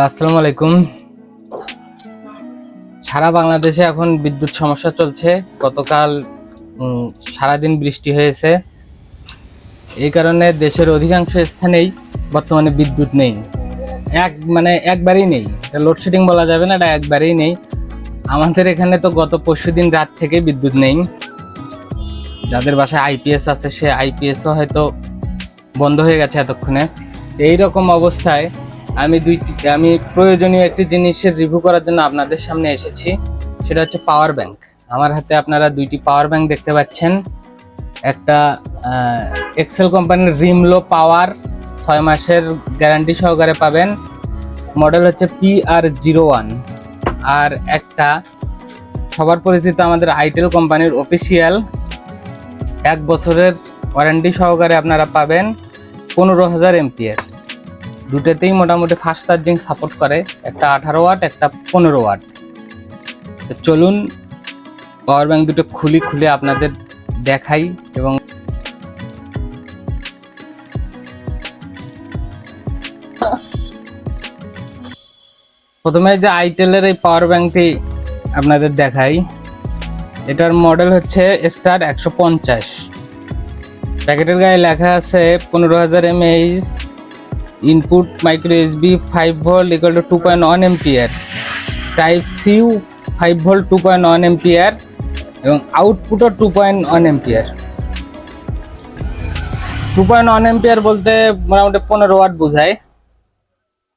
আসসালামু আলাইকুম। সারা বাংলাদেশে এখন বিদ্যুৎ সমস্যা চলছে। গতকাল সারাদিন বৃষ্টি হয়েছে। এই কারণে দেশের অধিকাংশ স্থানেই বর্তমানে বিদ্যুৎ নেই। এক মানে একবারেই নেই। এটা লোডশেডিং বলা যাবে না, এটা একবারেই নেই। আমাদের এখানে তো গত পরশু দিন রাত থেকে বিদ্যুৎ নেই। যাদের বাসায় আইপিএস আছে, সে আইপিএসও হয়তো বন্ধ হয়ে গেছে এতক্ষণে। এই রকম অবস্থায় আমি দুইটি আমি প্রয়োজনীয় একটি জিনিসের রিভিউ করার জন্য আপনাদের সামনে এসেছি, সেটা হচ্ছে পাওয়ার ব্যাংক আমার হাতে আপনারা দুইটি পাওয়ার ব্যাংক দেখতে পাচ্ছেন। একটা এক্সেল কোম্পানির রিমলো পাওয়ার ছয় মাসের গ্যারান্টি সহকারে পাবেন। মডেল হচ্ছে পি আর জিরো ওয়ান আর একটা, সবার পরিচিত আমাদের আইটেল কোম্পানির অফিসিয়াল এক বছরের ওয়ারেন্টি সহকারে আপনারা পাবেন পনেরো হাজার এমপিএর দুটোতেই মোটামুটি ফাস্ট চার্জিং সাপোর্ট করে। একটা আঠারো ওয়াট একটা পনেরো ওয়াট তো চলুন পাওয়ার ব্যাংক দুটো খুলি, খুলে আপনাদের দেখাই এবং প্রথমে যে আইটেলের এই পাওয়ার ব্যাংকটি আপনাদের দেখাই। এটার মডেল হচ্ছে স্টার একশো পঞ্চাশ। প্যাকেটের গায়ে লেখা আছে পনেরো হাজার mAh input micro USB five volt equal to two point one ampere type C five volt two point one ampere এবং আউটপুটও two point one ampere two point one ampere বলতে মোটামুটি পনেরো ওয়াট বোঝায়।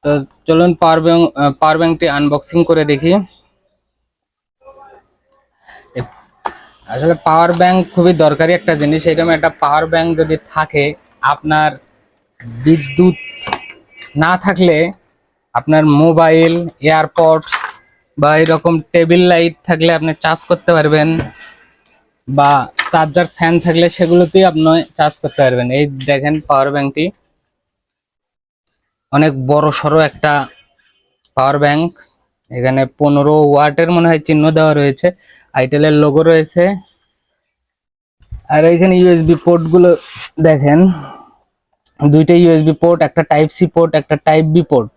তো চলুন পাওয়ার ব্যাংক পাওয়ার ব্যাংকটি unboxing করে দেখি। আসলে পাওয়ার ব্যাংক খুবই দরকারি একটা জিনিস, এরকম একটা পাওয়ার ব্যাংক যদি থাকে, আপনার বিদ্যুৎ না থাকলে আপনার মোবাইল, এয়ারপডস বা এরকম টেবিল লাইট থাকলে আপনি চার্জ করতে পারবেন বা চার্জার ফ্যান থাকলে সেগুলোতেই আপনি চার্জ করতে পারবেন। এই দেখেন পাওয়ার ব্যাংকটি অনেক বড় সড়ো একটা পাওয়ার ব্যাংক এখানে পনেরো ওয়াটের মনে হয় চিহ্ন দেওয়া রয়েছে। আইটেলের লোগো রয়েছে। আর এখানে ইউএসবি পোর্টগুলো দেখেন। দুইটা ইউএসবি পোর্ট একটা টাইপ সি পোর্ট একটা টাইপ বি পোর্ট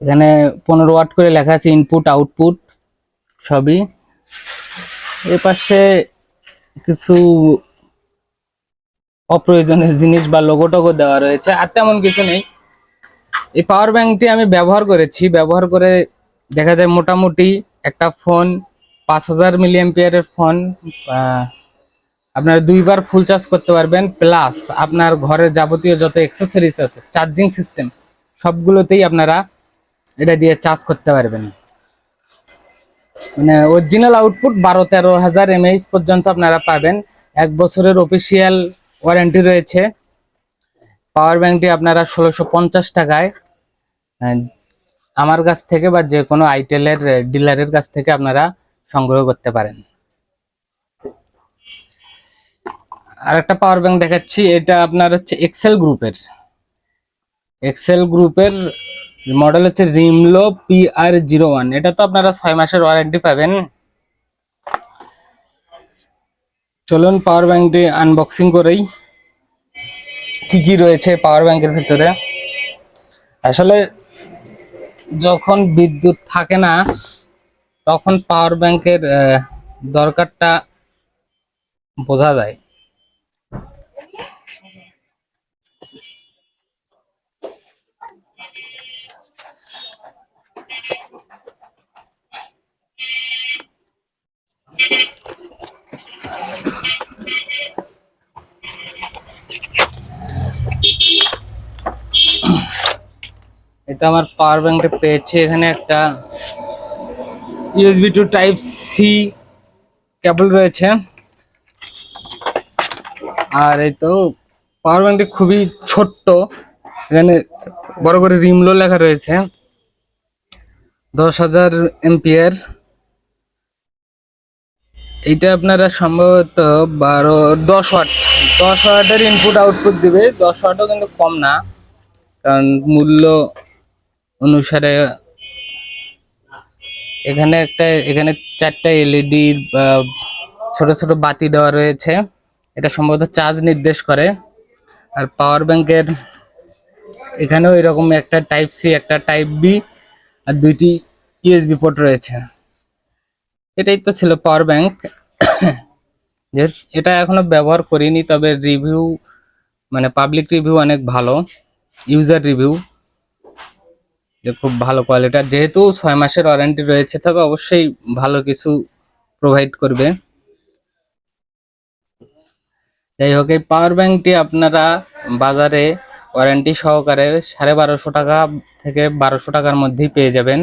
এখানে পনেরো ওয়াট করে লেখা আছে ইনপুট আউটপুট সবই। এর পাশে কিছু অপ্রয়োজনীয় জিনিস বা লোগো টোগো দেওয়া রয়েছে, আর তেমন কিছু নেই। এই পাওয়ার ব্যাংকটি আমি ব্যবহার করেছি, ব্যবহার করে দেখা যায় মোটামুটি একটা ফোন পাঁচ হাজার মিলিয়াম্পিয়ারের ফোন আপনার দুইবার ফুল চার্জ করতে পারবেন প্লাস আপনার ঘরের যাবতীয় যত অ্যাক্সেসরিজ আছে চার্জিং সিস্টেম সবগুলোতেই আপনারা এটা দিয়ে চার্জ করতে পারবেন। মানে অরিজিনাল আউটপুট বারো তেরো হাজার এমএইচ পর্যন্ত আপনারা পাবেন। এক বছরের অফিসিয়াল ওয়ারেন্টি রয়েছে। পাওয়ার ব্যাংকটি আপনারা ষোলোশো পঞ্চাশ টাকায় আমার কাছ থেকে বা যে কোনো আইটেলের ডিলারের কাছ থেকে আপনারা সংগ্রহ করতে পারেন। আর একটা পাওয়ার ব্যাংক দেখাচ্ছি, এটা আপনার হচ্ছে এক্সেল গ্রুপের এক্সেল গ্রুপের মডেল হচ্ছে রিমলো পি আর জিরো ওয়ান এটা তো আপনারা ছয় মাসের ওয়ারেন্টি পাবেন। চলুন পাওয়ার ব্যাংকটি আনবক্সিং করেই কি কি রয়েছে পাওয়ার ব্যাংকের ভিতরে। আসলে যখন বিদ্যুৎ থাকে না, তখন পাওয়ার ব্যাংকের দরকারটা বোঝা যায়। এটা আমার পাওয়ার ব্যাংকটা পেয়েছে এখানে একটা USB to type C cable রয়েছে। আর এই তো পাওয়ার ব্যাংকটি খুবই ছোট্ট। এখানে বড় করে রিমলো লেখা রয়েছে। দশ হাজার এমপিয়ার এইটা আপনারা সম্ভবত বারো, দশ ওয়াট দশ ওয়াটের ইনপুট আউটপুট দিবে। দশ ওয়াটও কিন্তু কম না। কারণ মূল্য অনুসারে এখানে একটা, এখানে চারটা এলইডি ছোট ছোট বাতি দেওয়া রয়েছে। এটা সম্ভবত চার্জ নির্দেশ করে। আর পাওয়ার ব্যাংকের এখানেও এরকম একটা টাইপ সি একটা টাইপ বি আর দুইটি ইউএসবি পোর্ট রয়েছে। এটাই তো ছিল পাওয়ার ব্যাংক এটা এখনও ব্যবহার করিনি, তবে রিভিউ মানে পাবলিক রিভিউ অনেক ভালো ইউজার রিভিউ যে খুব ভালো কোয়ালিটির যেহেতু ছয় মাসের ওয়ারেন্টি রয়েছে, তবে অবশ্যই ভালো কিছু প্রোভাইড করবে। যাই হোক, এই পাওয়ার ব্যাংকটি আপনারা বাজারে ওয়ারেন্টি সহকারে সাড়ে বারোশো টাকা থেকে বারোশো টাকার মধ্যেই পেয়ে যাবেন।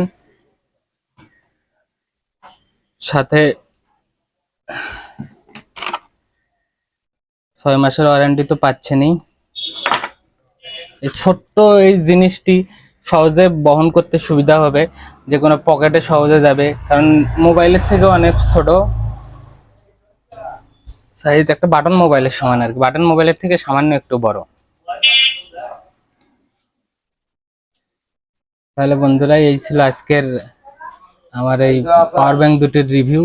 সাথে ছয় মাসের ওয়ারেন্টি তো পাচ্ছেনই। ছোট্ট এই জিনিসটি সহজে বহন করতে সুবিধা হবে, যে কোনো পকেটে সহজে যাবে। কারণ মোবাইলের থেকে অনেক ছোট সাইজ একটা বাটন মোবাইলের সমান আর কি। বাটন মোবাইলের থেকে সামান্য একটু বড়। তাহলে বন্ধুরা, এই ছিল আজকের আমার এই পাওয়ার ব্যাংক দুটির রিভিউ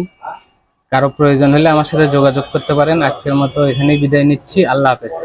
কারও প্রয়োজন হলে আমার সাথে যোগাযোগ করতে পারেন। আজকের মতো এখানেই বিদায় নিচ্ছি। আল্লাহ হাফেজ।